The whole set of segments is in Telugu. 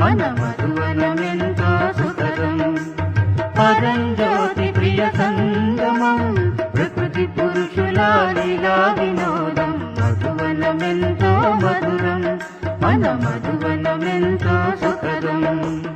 మన మధువనమెంతో సుఖదం. పరం ప్రియ సంగమం ప్రకృతి పురుషుల వినోదం. మధువనమెంతో మధురం మన మధువనమెంతో సుఖదం.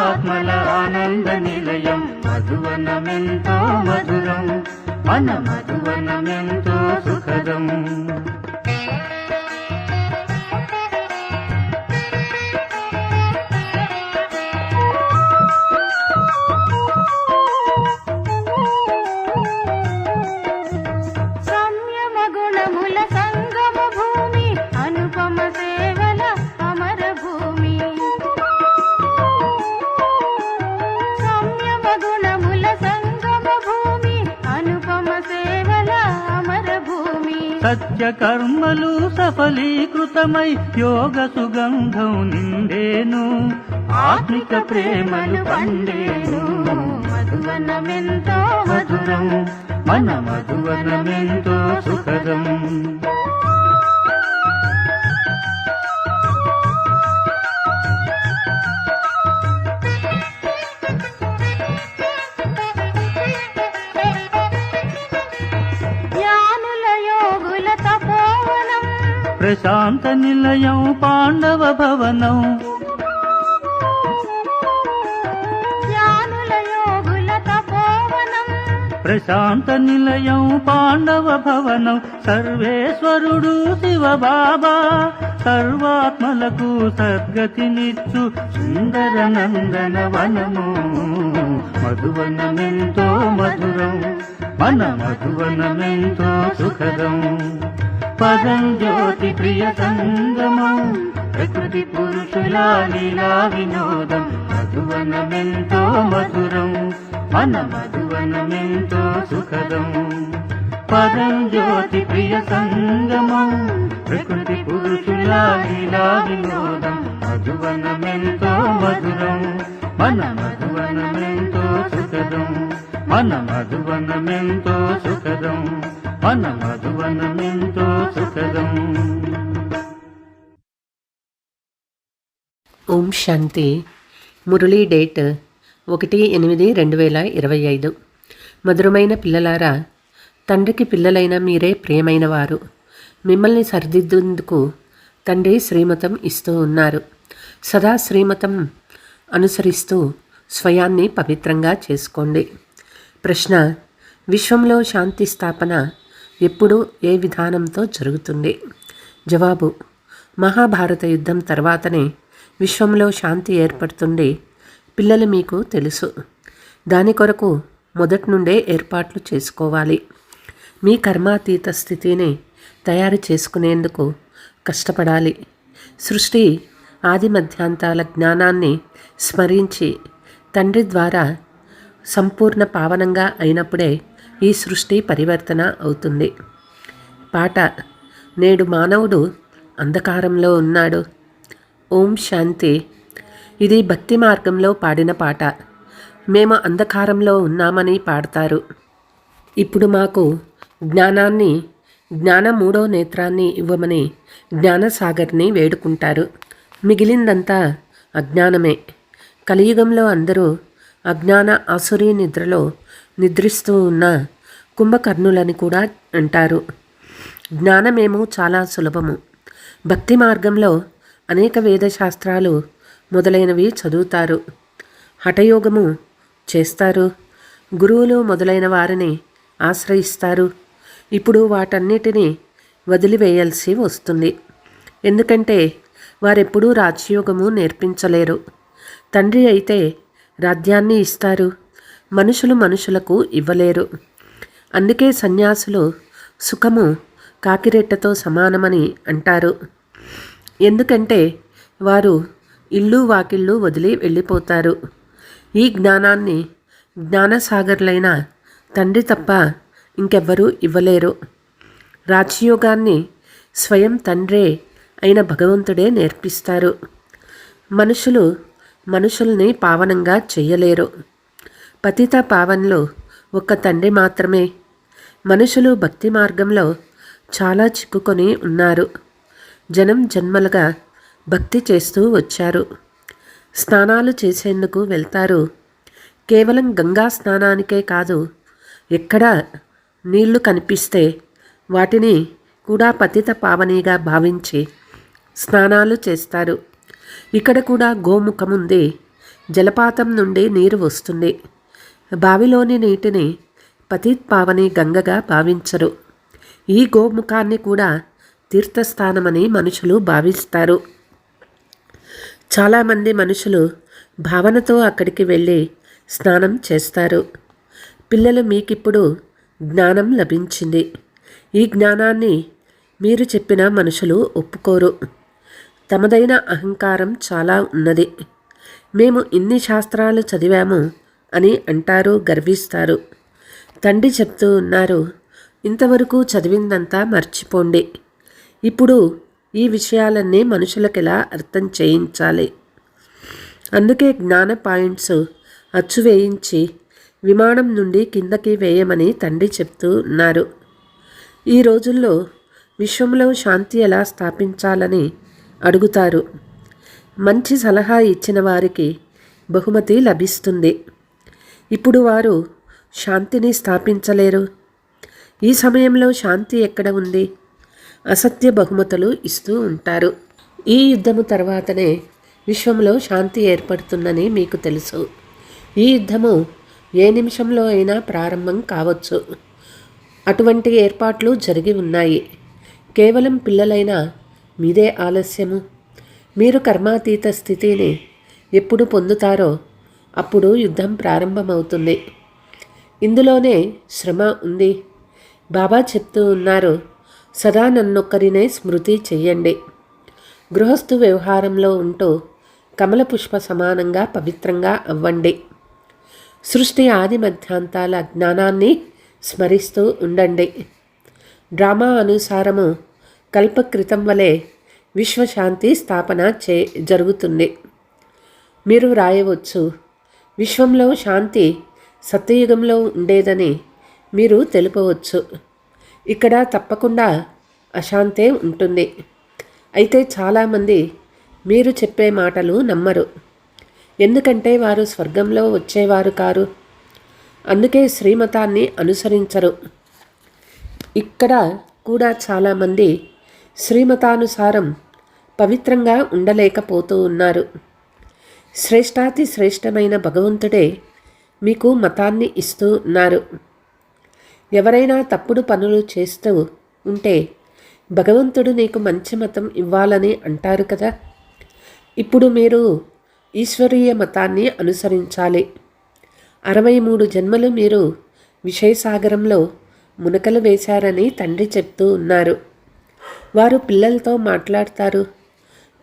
ఆత్మల సఫలీకృతమై యోగ సుగంధం నిండేను ఆత్మిక ప్రేమలు పండేను. మధువనమెంతో మధురం మన మధువనమెంతో సుఖదం. ప్రశాంత నిలయం పాండవ భవనం. ప్రశాంత నిలయం పాండవ భవనం. సర్వేశ్వరుడు శివ బాబా. సర్వాత్మలకు సద్గతినిచ్చు సుందర నందన వనము. మధువనమెంతో మధురం మన మధువనమెంతో సుఖదం. పదం జ్యోతి ప్రియ సంగమం. ప్రకృతి పురుషుల లీలా వినోదం. మధువనమెంతో మధురం. మన మధువనమెంతో సుఖదం. పదం జ్యోతి ప్రియ సంగమం. ప్రకృతి పురుషుల లీలా వినోదం. మధువనమెంతో మధురం. మన మధువనమెంతో సుఖదం. మన మధువనమెంతో సుఖదం. మన మధువనమెంతో సుఖదం. ఓం శాంతి. మురళీ డేట్ ఒకటి ఎనిమిది రెండు వేల ఇరవై ఐదు. మధురమైన పిల్లలారా తండ్రికి పిల్లలైన మీరే ప్రియమైన వారు మిమ్మల్ని సరిదిద్దేందుకు తండ్రి శ్రీమతం ఇస్తూ ఉన్నారు. సదా శ్రీమతం అనుసరిస్తూ స్వయాన్ని పవిత్రంగా చేసుకోండి. ప్రశ్న విశ్వంలో శాంతి స్థాపన ఎప్పుడు ఏ విధానంతో జరుగుతుంది జవాబు మహాభారత యుద్ధం తర్వాతనే విశ్వంలో శాంతి ఏర్పడుతుంది పిల్లలు మీకు తెలుసు. దాని కొరకు మొదటి నుండే ఏర్పాట్లు చేసుకోవాలి. మీ కర్మాతీత స్థితిని తయారు చేసుకునేందుకు కష్టపడాలి. సృష్టి ఆది మధ్యాంతాల జ్ఞానాన్ని స్మరించి తండ్రి ద్వారా సంపూర్ణ పావనంగా అయినప్పుడే ఈ సృష్టి పరివర్తన అవుతుంది. పాట నేడు మానవుడు అంధకారంలో ఉన్నాడు. ఓం శాంతి. ఇది భక్తి మార్గంలో పాడిన పాట. మేము అంధకారంలో ఉన్నామని పాడతారు. ఇప్పుడు మాకు జ్ఞానాన్ని జ్ఞాన మూడో నేత్రాన్ని ఇవ్వమని జ్ఞానసాగర్ని వేడుకుంటారు. మిగిలిందంతా అజ్ఞానమే. కలియుగంలో అందరూ అజ్ఞాన ఆసురీ నిద్రలో నిద్రిస్తూ ఉన్న కుంభకర్ణులని కూడా అంటారు. జ్ఞానమేమో చాలా సులభము. భక్తి మార్గంలో అనేక వేదశాస్త్రాలు మొదలైనవి చదువుతారు. హఠయోగము చేస్తారు. గురువులు మొదలైన వారిని ఆశ్రయిస్తారు. ఇప్పుడు వాటన్నిటినీ వదిలివేయాల్సి వస్తుంది. ఎందుకంటే వారెప్పుడూ రాజయోగము నేర్పించలేరు. తండ్రి అయితే రాజ్యాన్ని ఇస్తారు. మనుషులు మనుషులకు ఇవ్వలేరు. అందుకే సన్యాసులు సుఖము కాకిరెట్టతో సమానమని అంటారు. ఎందుకంటే వారు ఇల్లు వాకిళ్ళు వదిలి వెళ్ళిపోతారు. ఈ జ్ఞానాన్ని జ్ఞానసాగర్లైన తండ్రి తప్ప ఇంకెవ్వరూ ఇవ్వలేరు. రాజయోగాన్ని స్వయం తండ్రే అయిన భగవంతుడే నేర్పిస్తారు. మనుషులు మనుషుల్ని పావనంగా చెయ్యలేరు పతిత పావన్లు ఒక్క తండ్రి మాత్రమే. మనుషులు భక్తి మార్గంలో చాలా చిక్కుకొని ఉన్నారు. జనం జన్మలుగా భక్తి చేస్తూ వచ్చారు. స్నానాలు చేసేందుకు వెళ్తారు. కేవలం గంగా స్నానానికే కాదు ఎక్కడ నీళ్ళు కనిపిస్తే వాటిని కూడా పతిత పావనిగా భావించి స్నానాలు చేస్తారు. ఇక్కడ కూడా గోముఖముంది జలపాతం నుండి నీరు వస్తుంది. బావిలోని నీటిని పతిత్ పావని గంగగా భావించరు. ఈ గోముఖాన్ని కూడా తీర్థస్థానమని మనుషులు భావిస్తారు. చాలామంది మనుషులు భావనతో అక్కడికి వెళ్ళి స్నానం చేస్తారు. పిల్లలు మీకిప్పుడు జ్ఞానం లభించింది. ఈ జ్ఞానాన్ని మీరు చెప్పిన మనుషులు ఒప్పుకోరు. తమదైన అహంకారం చాలా ఉన్నది. మేము ఇన్ని శాస్త్రాలు చదివాము. అని అంటారు గర్విస్తారు. తండ్రి చెప్తూ ఉన్నారు ఇంతవరకు చదివిందంతా మర్చిపోండి. ఇప్పుడు ఈ విషయాలన్నీ మనుషులకు ఎలా అర్థం చేయించాలి అందుకే జ్ఞాన పాయింట్స్ అచ్చు వేయించి విమానం నుండి కిందకి వేయమని తండ్రి చెప్తూ ఉన్నారు. ఈ రోజుల్లో విశ్వంలో శాంతి ఎలా స్థాపించాలని అడుగుతారు. మంచి సలహా ఇచ్చిన వారికి బహుమతి లభిస్తుంది. ఇప్పుడు వారు శాంతిని స్థాపించలేరు. ఈ సమయంలో శాంతి ఎక్కడ ఉంది? అసత్య బహుమతులు ఇస్తూ ఉంటారు. ఈ యుద్ధము తర్వాతనే విశ్వంలో శాంతి ఏర్పడుతుందని మీకు తెలుసు. ఈ యుద్ధము ఏ నిమిషంలో అయినా ప్రారంభం కావచ్చు. అటువంటి ఏర్పాట్లు జరిగి ఉన్నాయి. కేవలం పిల్లలైన మీదే ఆలస్యము. మీరు కర్మాతీత స్థితిని ఎప్పుడు పొందుతారో అప్పుడు యుద్ధం ప్రారంభమవుతుంది. ఇందులోనే శ్రమ ఉంది. బాబా చెప్తూ ఉన్నారు సదా నన్నొక్కరినే స్మృతి చెయ్యండి. గృహస్థు వ్యవహారంలో ఉంటూ కమల పుష్ప సమానంగా పవిత్రంగా అవ్వండి. సృష్టి ఆది మధ్యాంతాల జ్ఞానాన్ని స్మరిస్తూ ఉండండి. డ్రామా అనుసారము కల్పకృతం వలె విశ్వశాంతి స్థాపన చే జరుగుతుంది. మీరు రాయవచ్చు విశ్వంలో శాంతి సత్యయుగంలో ఉండేదని మీరు తెలుపవచ్చు. ఇక్కడ తప్పకుండా అశాంతే ఉంటుంది. అయితే చాలామంది మీరు చెప్పే మాటలు నమ్మరు. ఎందుకంటే వారు స్వర్గంలో వచ్చేవారు కారు. అందుకే శ్రీమతాన్ని అనుసరించరు. ఇక్కడ కూడా చాలామంది శ్రీమతానుసారం పవిత్రంగా ఉండలేకపోతూ ఉన్నారు. శ్రేష్టాతి శ్రేష్టమైన భగవంతుడే మీకు మతాన్ని ఇస్తూ ఉన్నారు. ఎవరైనా తప్పుడు పనులు చేస్తూ ఉంటే భగవంతుడు నీకు మంచి మతం ఇవ్వాలని అంటారు కదా. ఇప్పుడు మీరు ఈశ్వరీయ మతాన్ని అనుసరించాలి. అరవై మూడు జన్మలు మీరు విషయసాగరంలో మునకలు వేశారని తండ్రి చెప్తూ ఉన్నారు. వారు పిల్లలతో మాట్లాడతారు.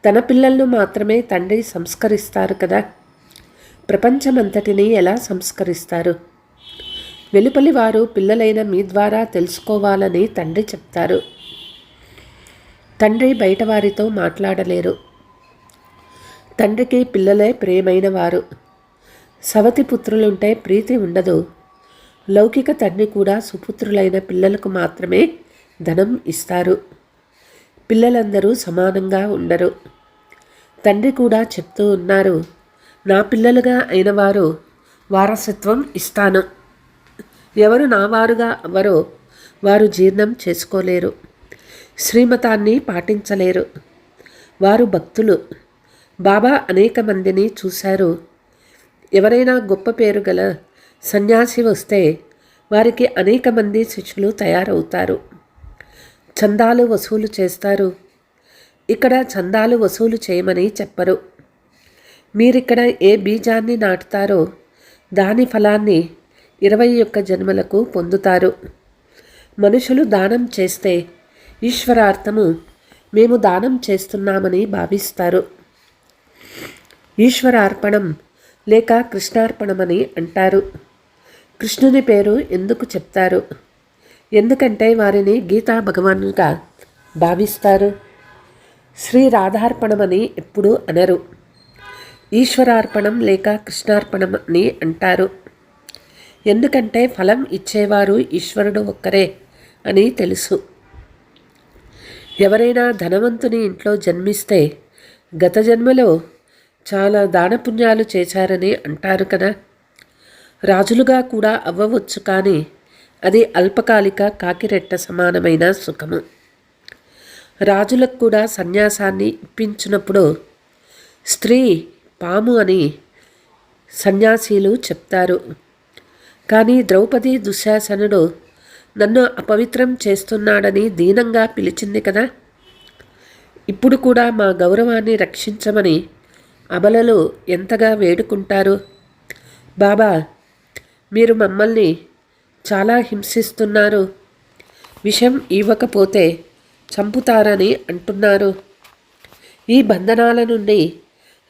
తన పిల్లలను మాత్రమే తండ్రి సంస్కరిస్తారు కదా? ప్రపంచమంతటిని ఎలా సంస్కరిస్తారు? వెలుపలి వారు పిల్లలైన మీ ద్వారా తెలుసుకోవాలని తండ్రి చెప్తారు. తండ్రి బయట వారితో మాట్లాడలేరు. తండ్రికి పిల్లలే ప్రేమైన వారు. సవతి పుత్రులుంటే ప్రీతి ఉండదు. లౌకిక తండ్రి కూడా సుపుత్రులైన పిల్లలకు మాత్రమే ధనం ఇస్తారు. పిల్లలందరూ సమానంగా ఉండరు. తండ్రి కూడా చెప్తూ ఉన్నారు నా పిల్లలుగా అయిన వారు వారసత్వం ఇస్తాను. ఎవరు నావారుగా అవ్వరో వారు జీర్ణం చేసుకోలేరు శ్రీమతాన్ని పాటించలేరు. వారు భక్తులు. బాబా అనేక మందిని చూశారు. ఎవరైనా గొప్ప పేరు గల సన్యాసి వస్తే వారికి అనేక మంది శిష్యులు తయారవుతారు. చందాలు వసూలు చేస్తారు. ఇక్కడ చందాలు వసూలు చేయమని చెప్పరు. మీరిక్కడ ఏ బీజాన్ని నాటుతారో దాని ఫలాన్ని ఇరవై ఒక్క జన్మలకు పొందుతారు. మనుషులు దానం చేస్తే ఈశ్వరార్థము మేము దానం చేస్తున్నామని భావిస్తారు. ఈశ్వరార్పణం లేక కృష్ణార్పణమని అంటారు. కృష్ణుని పేరు ఎందుకు చెప్తారు? ఎందుకంటే వారిని గీతా భగవానుగా భావిస్తారు. శ్రీ రాధార్పణమని ఎప్పుడూ అనరు. ఈశ్వరార్పణం లేక కృష్ణార్పణం అని అంటారు. ఎందుకంటే ఫలం ఇచ్చేవారు ఈశ్వరుడు ఒక్కరే అని తెలుసు. ఎవరైనా ధనవంతుని ఇంట్లో జన్మిస్తే గత జన్మలో చాలా దానపుణ్యాలు చేశారని అంటారు కదా. రాజులుగా కూడా అవ్వవచ్చు కానీ అది అల్పకాలిక కాకిరెట్ట సమానమైన సుఖము. రాజులకు కూడా సన్యాసాన్ని ఇప్పించినప్పుడు స్త్రీ పాము అని సన్యాసీలు చెప్తారు. కానీ ద్రౌపది దుశ్శాసనుడు నన్ను అపవిత్రం చేస్తున్నాడని దీనంగా పిలిచింది కదా. ఇప్పుడు కూడా మా గౌరవాన్ని రక్షించమని అబలలు ఎంతగా వేడుకుంటారు? బాబా మీరు మమ్మల్ని చాలా హింసిస్తున్నారు. విషం ఇవ్వకపోతే చంపుతారని అంటున్నారు. ఈ బంధనాల నుండి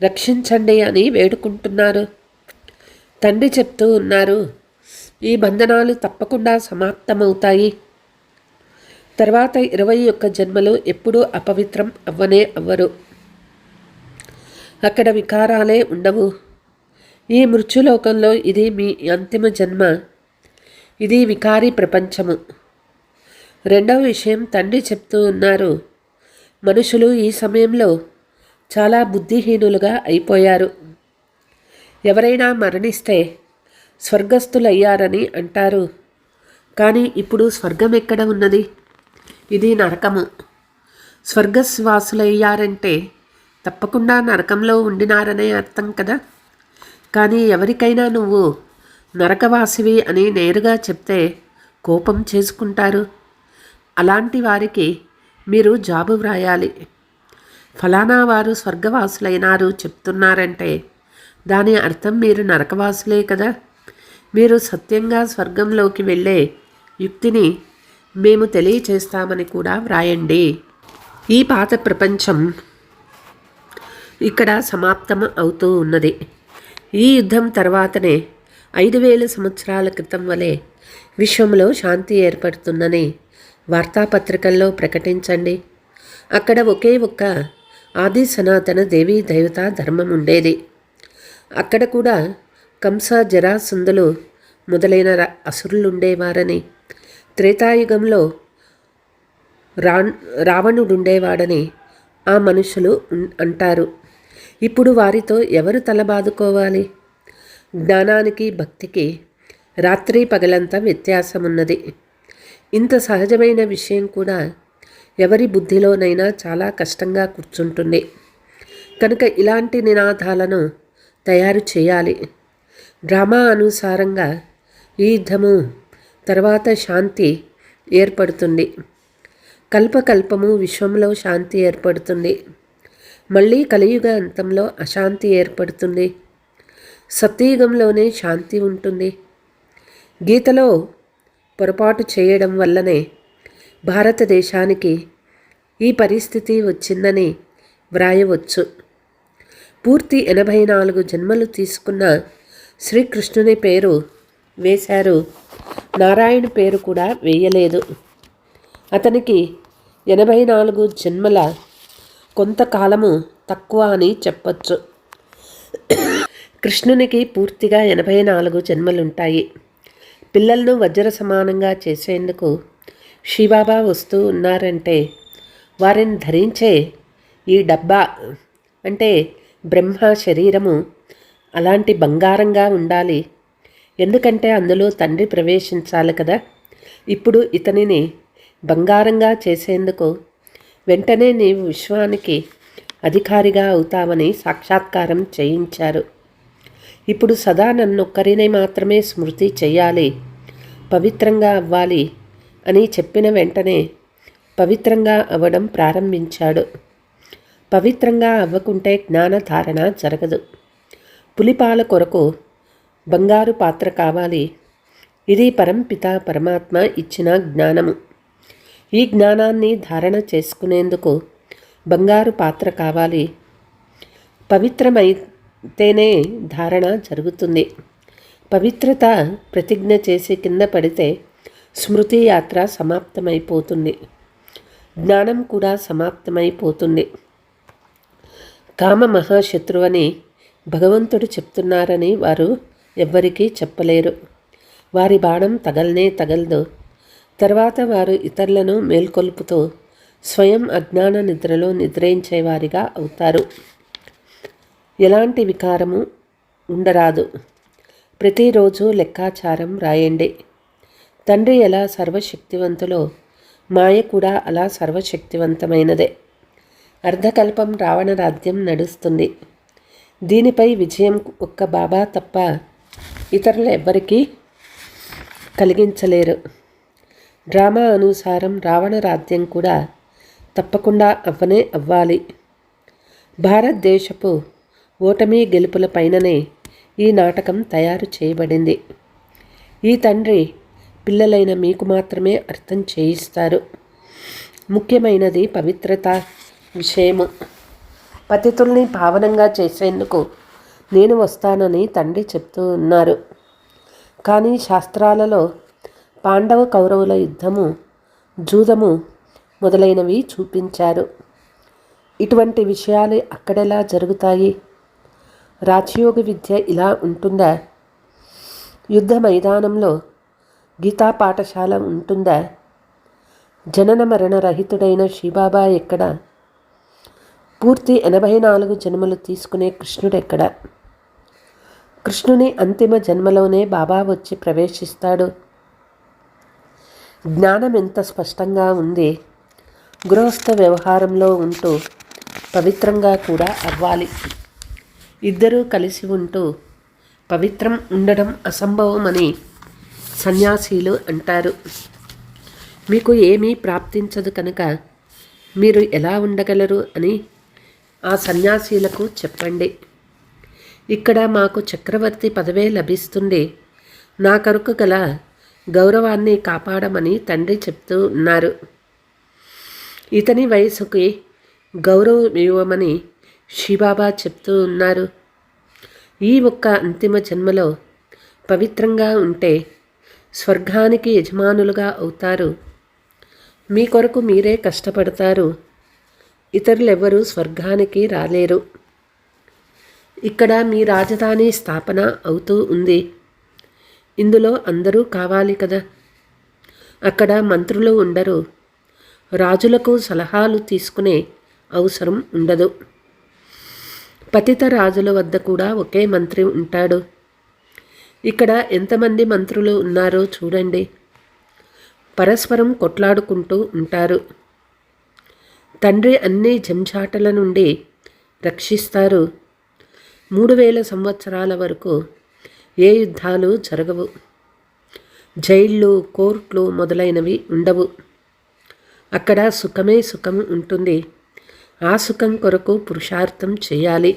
రక్షించండి అని వేడుకుంటున్నారు. తండ్రి చెప్తూ ఉన్నారు ఈ బంధనాలు తప్పకుండా సమాప్తమవుతాయి. తర్వాత ఇరవై ఒక్క జన్మలు ఎప్పుడూ అపవిత్రం అవ్వనే అవ్వరు. అక్కడ వికారాలే ఉండవు. ఈ మృత్యులోకంలో ఇది మీ అంతిమ జన్మ. ఇది వికారి ప్రపంచము. రెండవ విషయం తండ్రి చెప్తూ ఉన్నారు. మనుషులు ఈ సమయంలో చాలా బుద్ధిహీనులుగా అయిపోయారు. ఎవరైనా మరణిస్తే స్వర్గస్థులయ్యారని అంటారు. కానీ ఇప్పుడు స్వర్గం ఎక్కడ ఉన్నది? ఇది నరకము. స్వర్గస్వాసులయ్యారంటే తప్పకుండా నరకంలో ఉండినారనే అర్థం కదా? కానీ ఎవరికైనా నువ్వు నరకవాసివి అని నేరుగా చెప్తే కోపం చేసుకుంటారు. అలాంటి వారికి మీరు జాబు వ్రాయాలి. ఫలానా వారు స్వర్గవాసులైనారు చెప్తున్నారంటే దాని అర్థం మీరు నరకవాసులే కదా. మీరు సత్యంగా స్వర్గంలోకి వెళ్ళే యుక్తిని మేము తెలియచేస్తామని కూడా వ్రాయండి. ఈ పాత ప్రపంచం ఇక్కడ సమాప్తం అవుతూ ఉన్నది. ఈ యుద్ధం తర్వాతనే ఐదు వేల సంవత్సరాల క్రితం వలె విశ్వంలో శాంతి ఏర్పడుతుందని వార్తాపత్రికల్లో ప్రకటించండి. అక్కడ ఒకే ఒక్క ఆది సనాతన దేవీ దేవత ధర్మం ఉండేది. అక్కడ కూడా కంస జరాసందులు మొదలైన అసురులుండేవారని త్రేతాయుగంలో రా రావణుడుండేవాడని ఆ మనుషులు అంటారు. ఇప్పుడు వారితో ఎవరు తలబాదుకోవాలి? జ్ఞానానికి భక్తికి రాత్రి పగలంతా వ్యత్యాసమున్నది. ఇంత సహజమైన విషయం కూడా ఎవరి బుద్ధిలోనైనా చాలా కష్టంగా కూర్చుంటుంది కనుక ఇలాంటి నినాదాలను తయారు చేయాలి. డ్రామా అనుసారంగా ఈ యుద్ధము తర్వాత శాంతి ఏర్పడుతుంది కల్పకల్పము విశ్వంలో శాంతి ఏర్పడుతుంది మళ్ళీ కలియుగ అంతంలో అశాంతి ఏర్పడుతుంది సత్యయుగంలోనే శాంతి ఉంటుంది గీతలో పొరపాటు చేయడం వల్లనే భారతదేశానికి ఈ పరిస్థితి వచ్చిందని వ్రాయవచ్చు. పూర్తి ఎనభై నాలుగు జన్మలు తీసుకున్న శ్రీకృష్ణుని పేరు వేశారు. నారాయణ పేరు కూడా వేయలేదు. అతనికి ఎనభై నాలుగు జన్మల కొంతకాలము తక్కువ అని చెప్పచ్చు. కృష్ణునికి పూర్తిగా ఎనభై నాలుగు జన్మలుంటాయి. పిల్లలను వజ్ర సమానంగా చేసేందుకు శివబాబా వస్తూ ఉన్నారంటే వారిని ధరించే ఈ డబ్బా అంటే బ్రహ్మ శరీరము అలాంటి బంగారంగా ఉండాలి. ఎందుకంటే అందులో తండ్రి ప్రవేశించాలి కదా. ఇప్పుడు ఇతనిని బంగారంగా చేసేందుకు వెంటనే నీవు విశ్వానికి అధికారిగా అవుతావని సాక్షాత్కారం చేయించారు. ఇప్పుడు సదా నన్నొక్కరినే మాత్రమే స్మృతి చెయ్యాలి. పవిత్రంగా అవ్వాలి అని చెప్పిన వెంటనే పవిత్రంగా అవ్వడం ప్రారంభించాడు. పవిత్రంగా అవ్వకుంటే జ్ఞానధారణ జరగదు. పులిపాల కొరకు బంగారు పాత్ర కావాలి. ఇది పరంపిత పరమాత్మ ఇచ్చిన జ్ఞానము. ఈ జ్ఞానాన్ని ధారణ చేసుకునేందుకు బంగారు పాత్ర కావాలి. పవిత్రమై తేనే ధారణ జరుగుతుంది. పవిత్రత ప్రతిజ్ఞ చేసి కింద పడితే స్మృతి యాత్ర సమాప్తమైపోతుంది. జ్ఞానం కూడా సమాప్తమైపోతుంది. కామ మహాశత్రువని భగవంతుడు చెప్తున్నారని వారు ఎవ్వరికీ చెప్పలేరు. వారి బాణం తగలనే తగలదు. తర్వాత వారు ఇతరులను మేల్కొల్పుతూ స్వయం అజ్ఞాన నిద్రలో నిద్రించేవారిగా అవుతారు. ఎలాంటి వికారము ఉండరాదు. ప్రతిరోజు లెక్కాచారం రాయండి. తండ్రి ఎలా సర్వశక్తివంతులో మాయ కూడా అలా సర్వశక్తివంతమైనదే. అర్ధకల్పం రావణ రాజ్యం నడుస్తుంది. దీనిపై విజయం ఒక్క బాబా తప్ప ఇతరులు ఎవ్వరికీ కలిగించలేరు. డ్రామా అనుసారం రావణ రాజ్యం కూడా తప్పకుండా అవ్వనే అవ్వాలి. భారతదేశపు ఓటమి గెలుపుల పైననే ఈ నాటకం తయారు చేయబడింది. ఈ తండ్రి పిల్లలైన మీకు మాత్రమే అర్థం చేయిస్తారు. ముఖ్యమైనది పవిత్రత విషయము. పతితుల్ని పావనంగా చేసేందుకు నేను వస్తానని తండ్రి చెప్తూ ఉన్నారు. కానీ శాస్త్రాలలో పాండవ కౌరవుల యుద్ధము జూదము మొదలైనవి చూపించారు. ఇటువంటి విషయాలు అక్కడెలా జరుగుతాయి? రాజయోగ విద్య ఇలా ఉంటుందా? యుద్ధ మైదానంలో గీతా పాఠశాల ఉంటుందా? జనన మరణ రహితుడైన శ్రీబాబా ఎక్కడ? పూర్తి ఎనభై నాలుగు జన్మలు తీసుకునే కృష్ణుడెక్కడ కృష్ణుని అంతిమ జన్మలోనే బాబా వచ్చి ప్రవేశిస్తాడు. జ్ఞానం ఎంత స్పష్టంగా ఉంది? గృహస్థ వ్యవహారంలో ఉంటూ పవిత్రంగా కూడా అవ్వాలి. ఇద్దరూ కలిసి ఉంటూ పవిత్రం ఉండడం అసంభవమని సన్యాసీలు అంటారు. మీకు ఏమీ ప్రాప్తించదు కనుక మీరు ఎలా ఉండగలరు అని ఆ సన్యాసీలకు చెప్పండి. ఇక్కడ మాకు చక్రవర్తి పదవే లభిస్తుంది నా కరుకు గల గౌరవాన్ని కాపాడమని తండ్రి చెప్తూ ఉన్నారు. ఇతని వయసుకి గౌరవం ఇవ్వమని శిబాబా చెప్తూ ఉన్నారు. ఈ ఒక్క అంతిమ జన్మలో పవిత్రంగా ఉంటే స్వర్గానికి యజమానులుగా అవుతారు. మీ కొరకు మీరే కష్టపడతారు. ఇతరులెవ్వరూ స్వర్గానికి రాలేరు. ఇక్కడ మీ రాజధాని స్థాపన అవుతూ ఉంది. ఇందులో అందరూ కావాలి కదా. అక్కడ మంత్రులు ఉండరు. రాజులకు సలహాలు తీసుకునే అవసరం ఉండదు. పతిత రాజుల వద్ద కూడా ఒకే మంత్రి ఉంటాడు. ఇక్కడ ఎంతమంది మంత్రులు ఉన్నారో చూడండి. పరస్పరం కొట్లాడుకుంటూ ఉంటారు. తండ్రి అన్ని జంజాటల నుండి రక్షిస్తారు. మూడు వేల సంవత్సరాల వరకు ఏ యుద్ధాలు జరగవు. జైళ్ళు కోర్టులు మొదలైనవి ఉండవు. అక్కడ సుఖమే సుఖం ఉంటుంది. ఆ సుఖం కొరకు పురుషార్థం చేయాలి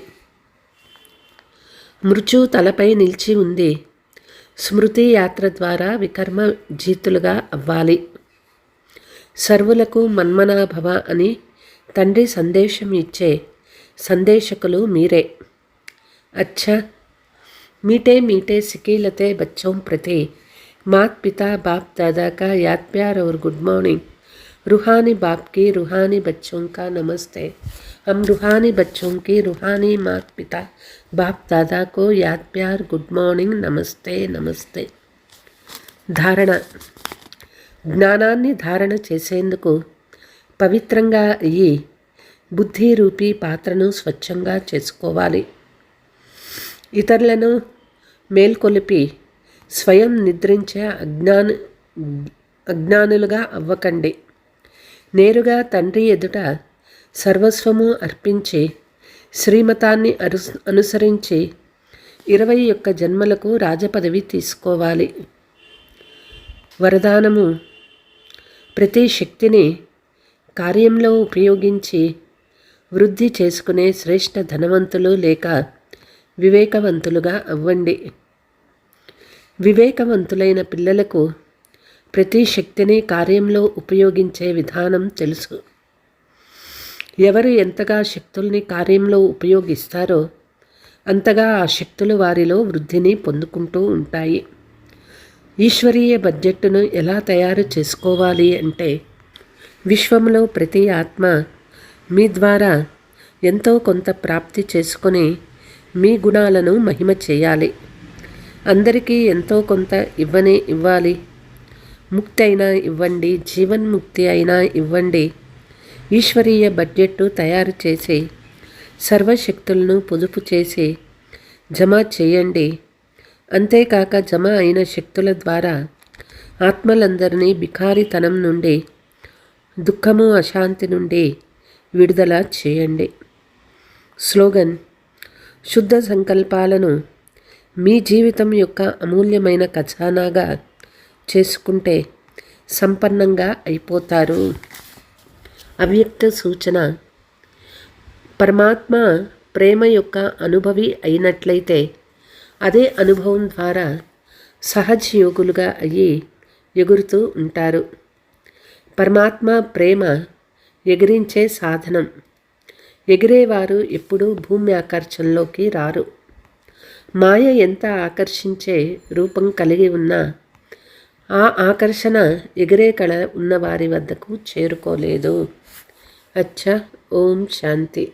మృత్యు తలపై నిలిచి ఉంది స్మృతి యాత్ర ద్వారా వికర్మ జీతులుగా అవ్వాలి సర్వులకు మన్మనాభవ అని తండ్రి సందేశం ఇచ్చే సందేశకులు మీరే अच्छा मीठे मीठे सिकीलते बच्चों प्रति मात पिता बाप दादा का याद प्यार और गुड मॉर्निंग रूहानी बाप की रूहानी बच्चों का नमस्ते हम रूहानी बच्चों की रूहानी मात पिता बाप दादा को याद प्यार गुड मॉर्निंग नमस्ते नमस्ते ధారణ జ్ఞానాన్ని ధారణ చేసేందుకు పవిత్రంగా అయ్యి బుద్ధి రూపీ పాత్రను స్వచ్ఛంగా చేసుకోవాలి ఇతరులను మేల్కొలిపి స్వయం నిద్రించే అజ్ఞాన అజ్ఞానులుగా అవ్వకండి నేరుగా తండ్రి ఎదుట సర్వస్వము అర్పించి శ్రీమతాన్ని అను అనుసరించి ఇరవై ఒక్క జన్మలకు రాజపదవి తీసుకోవాలి. వరదానము ప్రతి శక్తిని కార్యంలో ఉపయోగించి వృద్ధి చేసుకునే శ్రేష్ఠ ధనవంతులు లేక వివేకవంతులుగా అవ్వండి. వివేకవంతులైన పిల్లలకు ప్రతి శక్తిని కార్యంలో ఉపయోగించే విధానం తెలుసు. ఎవరు ఎంతగా శక్తుల్ని కార్యంలో ఉపయోగిస్తారో అంతగా ఆ శక్తులు వారిలో వృద్ధిని పొందుకుంటూ ఉంటాయి. ఈశ్వరీయ బడ్జెట్ను ఎలా తయారు చేసుకోవాలి అంటే విశ్వంలో ప్రతి ఆత్మ మీ ద్వారా ఎంతో కొంత ప్రాప్తి చేసుకొని మీ గుణాలను మహిమ చేయాలి. అందరికీ ఎంతో కొంత ఇవ్వనే ఇవ్వాలి. ముక్తి అయినా ఇవ్వండి జీవన్ముక్తి అయినా ఇవ్వండి. ఈశ్వరీయ బడ్జెట్ తయారు చేసి సర్వశక్తులను పొదుపు చేసి జమ చేయండి. అంతేకాక జమ అయిన శక్తుల ద్వారా ఆత్మలందరినీ బికారితనం నుండి దుఃఖము అశాంతి నుండి విడుదల చేయండి. స్లోగన్ శుద్ధ సంకల్పాలను మీ జీవితం యొక్క అమూల్యమైన ఖజానాగా చేసుకుంటే సంపన్నంగా అయిపోతారు. అవ్యక్త సూచన. పరమాత్మ ప్రేమ యొక్క అనుభవి అయినట్లయితే అదే అనుభవం ద్వారా సహజ యోగులుగా అయ్యి ఎగురుతూ ఉంటారు. పరమాత్మ ప్రేమ ఎగిరించే సాధనం. ఎగిరేవారు ఎప్పుడూ భూమి ఆకర్షణలోకి రారు. మాయ ఎంత ఆకర్షించే రూపం కలిగి ఉన్నా ఆ ఆకర్షణ ఎగిరే కళ ఉన్న వారి వద్దకు చేరుకోలేదు. అచ్చా ఓం శాంతి.